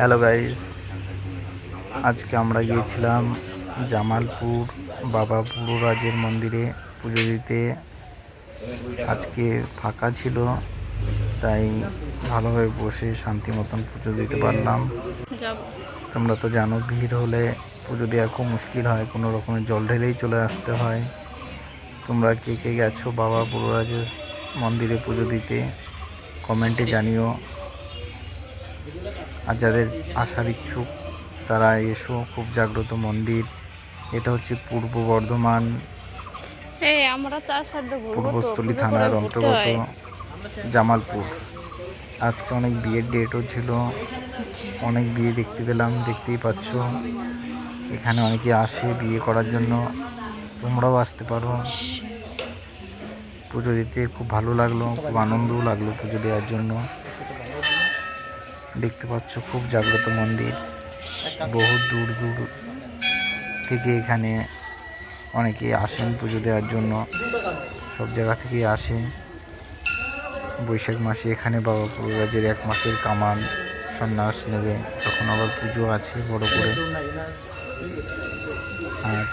Hello guys আজকে আমরা গিয়েছিলাম জামালপুর বাবা পুরোরাজের মন্দিরে পুজো দিতে। আজকে ফাঁকা ছিল তাই ভালোভাবে বসে শান্তি মতন পুজো দিতে পারলাম। তোমরা তো জানো ভিড় হলে পুজো দেওয়া খুব মুশকিল হয় কোনো রকমের জল ঢেলেই চলে আসতে হয়। তোমরা কে কে গেছো বাবা পুরোরাজের মন্দিরে পুজো দিতে? কমেন্টে জানিও। আর যাদের আসার ইচ্ছুক তারা এসো খুব জাগ্রত মন্দির। এটা হচ্ছে পূর্ব বর্ধমান পূর্বস্থলী থানার অন্তর্গত জামালপুর। আজকে অনেক বিয়ের ডেটও ছিল। অনেক বিয়ে দেখতে পেলাম দেখতেই পাচ্ছ। এখানে অনেকে আসে বিয়ে করার জন্য। তোমরাও আসতে পারো। পুজো দিতে খুব ভালো লাগল খুব আনন্দও লাগল পুজো দেওয়ার জন্য। দেখতে পাচ্ছ, খুব জাগ্রত মন্দির। বহু দূর দূর থেকে এখানে অনেকে আসেন পুজো দেওয়ার জন্য। সব জায়গা থেকে আসে বৈশাখ মাসে এখানে বাবা পুরোরাজের এক মাসের কামান সন্ন্যাস নেবে। তখন আবার পুজো আছে বড় করে। আর